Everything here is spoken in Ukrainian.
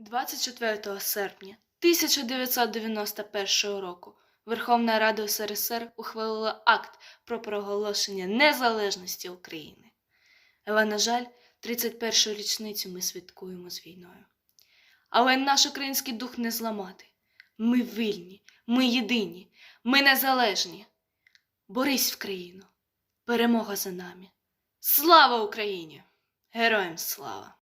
24 серпня 1991 року Верховна Рада СРСР ухвалила акт про проголошення незалежності України. Але, на жаль, 31-ю річницю ми святкуємо з війною. Але наш український дух не зламати. Ми вільні, ми єдині, ми незалежні. Борись в країну. Перемога за нами. Слава Україні! Героям слава!